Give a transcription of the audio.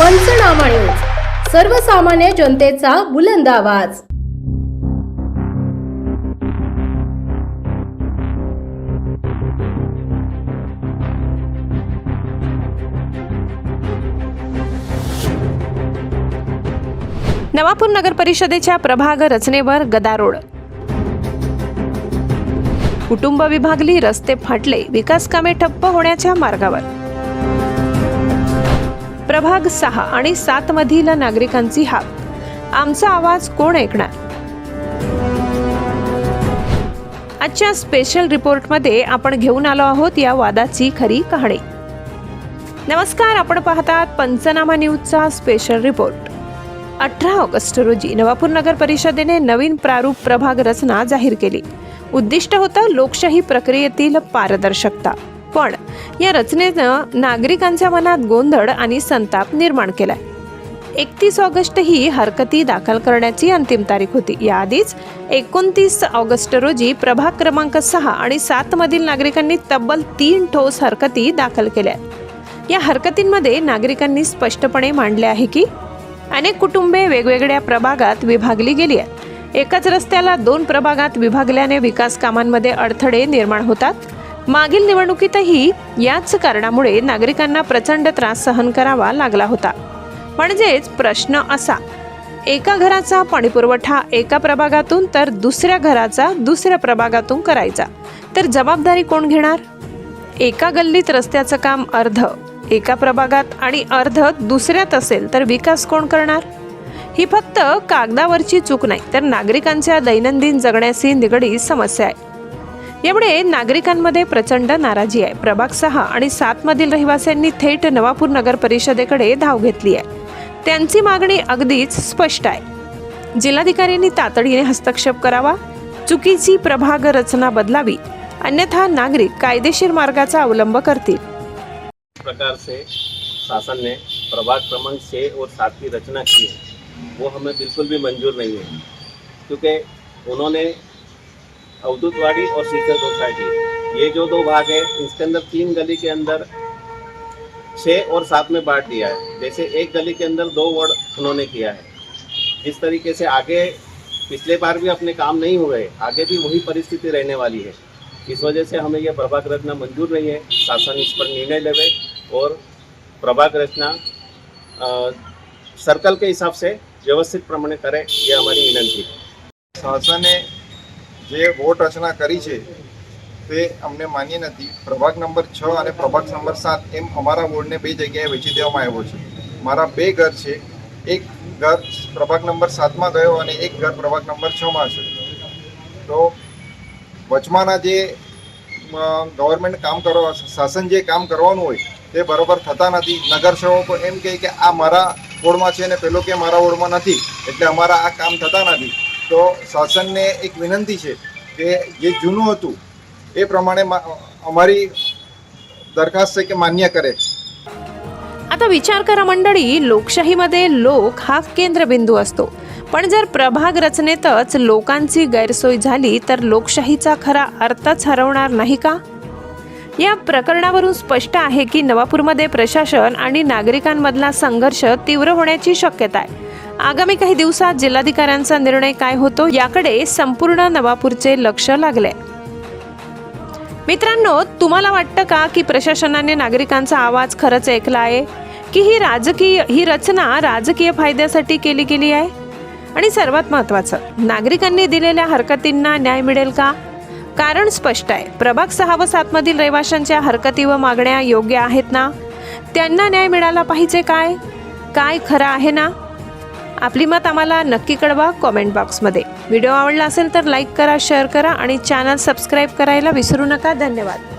पंचनामा न्यूज सर्वसामान्य जनतेचा बुलंद आवाज. नवापूर नगर परिषदेच्या प्रभाग रचनेवर गदारोळ. कुटुंब विभागली रस्ते फाटले विकास कामे ठप्प होण्याच्या मार्गावर. प्रभाग सहा आणि सात मधील नागरिकांची हाक. आमचा आवाज कोण ऐकणार? आजच्या स्पेशल रिपोर्टमध्ये आपण घेऊन आलो आहोत या वादाची खरी कहाणी. नमस्कार आपण पाहतात पंचनामा न्यूजचा स्पेशल रिपोर्ट अठरा ऑगस्ट रोजी नवापूर नगर परिषदेने नवीन प्रारूप प्रभाग रचना जाहीर केली. उद्दिष्ट होतं लोकशाही प्रक्रियेतील पारदर्शकता. पण या रचनेनं नागरिकांच्या मनात गोंधळ आणि संताप निर्माण केलाय. एकतीस ऑगस्ट ही हरकती दाखल करण्याची अंतिम तारीख होती. याआधीच एकोणतीस ऑगस्ट रोजी प्रभाग क्रमांक सहा आणि सात मधील नागरिकांनी तब्बल तीन ठोस हरकती दाखल केल्या. या हरकतींमध्ये नागरिकांनी स्पष्टपणे मांडले आहे की अनेक कुटुंबे वेगवेगळ्या प्रभागात विभागली गेली आहेत. एकाच रस्त्याला दोन प्रभागात विभागल्याने विकास कामांमध्ये अडथळे निर्माण होतात. मागील निवडणुकीतही याच कारणामुळे नागरिकांना प्रचंड त्रास सहन करावा लागला होता. म्हणजेच प्रश्न असा एका घराचा पाणीपुरवठा एका प्रभागातून तर दुसऱ्या घराचा दुसऱ्या प्रभागातून करायचा. तर जबाबदारी कोण घेणार? एका गल्लीत रस्त्याचं काम अर्ध एका प्रभागात आणि अर्ध दुसऱ्यात असेल तर विकास कोण करणार? ही फक्त कागदावरची चूक नाही तर नागरिकांच्या दैनंदिन जगण्याशी निगडीत समस्या आहे. यामुळे नागरिकांमध्ये प्रचंड नाराजी आहे. प्रभाग सहा आणि सात मधील रहिवाशांनी थेट नवापूर नगर परिषदेकडे धाव घेतली आहे. त्यांची मागणी अगदीच स्पष्ट आहे. जिल्हाधिकाऱ्यांनी तातडीने हस्तक्षेप करावा चुकीची प्रभाग रचना बदलावी अन्यथा नागरिक कायदेशीर मार्गाचा अवलंब करतील. प्रकार से शासन ने प्रभाग क्रमांक छः और सात की रचना की है वो हमें बिल्कुल भी मंजूर नहीं है क्योंकि उन्होंने अवधुतवाड़ी और सीचर सोसाइटी। ये जो दो भाग है, इसके अंदर तीन गली के अंदर छः और सात में बांट दिया है। जैसे एक गली के अंदर दो वार्ड उन्होंने किया है। जिस तरीके से आगे पिछले बार भी अपने काम नहीं हुए, आगे भी वही परिस्थिति रहने वाली है। इस वजह से हमें यह प्रभाग रचना मंजूर नहीं है, शासन इस पर निर्णय लेवे और प्रभाग रचना सर्कल के हिसाब से व्यवस्थित प्रमाण करें, यह हमारी विनंती है। शासन ने જે વોટ રચના કરી છે, તે અમને માન્ય નથી. પ્રભાગ નંબર છ અને પ્રભાગ નંબર સાત એમ અમારા વોર્ડને બે જગ્યાએ વેચી દેવામાં આવ્યો છે. મારા બે ઘર છે. એક ઘર પ્રભાગ નંબર સાતમાં ગયો અને એક ઘર પ્રભાગ નંબર છમાં છે. તો વચમાંના જે ગવર્મેન્ટ કામ કરવા શાસન જે કામ કરવાનું હોય, તે બરોબર થતા નથી. નગરસેવકો એમ કહે કે આ મારા વોર્ડમાં છે ને પેલો કે મારા વોર્ડમાં નથી. એટલે અમારા આ કામ થતા નથી. તો શાસનને એક વિનંતી છે કે જે જૂનું હતું એ પ્રમાણે મા- અમારી દરખાસ્ત છે કે માન્ય કરે आता विचार करा मंडळी लोकशाहीमध्ये लोक हा केंद्रबिंदू असतो पण जर प्रभाग रचनेतच लोकांची गैरसोय झाली तर लोकशाहीचा खरा अर्थच हरवणार नाही का या प्रकरणावरून स्पष्ट आहे की नवापूरमध्ये प्रशासन आणि नागरिकांमधला संघर्ष तीव्र होण्याची शक्यता आहे आगामी काही दिवसात जिल्हाधिकाऱ्यांचा निर्णय काय होतो याकडे संपूर्ण नवापूरचे लक्ष लागले. मित्रांनो तुम्हाला वाटतं का की प्रशासनाने नागरिकांचा आवाज खरंच ऐकला आहे? की ही राजकीय ही रचना राजकीय फायद्यासाठी केली गेली आहे? आणि सर्वात महत्त्वाचं नागरिकांनी दिलेल्या हरकतींना न्याय मिळेल का? कारण स्पष्ट आहे प्रभाग सहा व सातमधील रहिवाशांच्या हरकती व मागण्या योग्य आहेत ना? त्यांना न्याय मिळाला पाहिजे काय? काय खरं आहे ना? आपली मत आम्हाला नक्की कळवा कॉमेंट बॉक्समध्ये. व्हिडिओ आवडला असेल तर लाईक करा शेअर करा आणि चॅनल सबस्क्राईब करायला विसरू नका. धन्यवाद.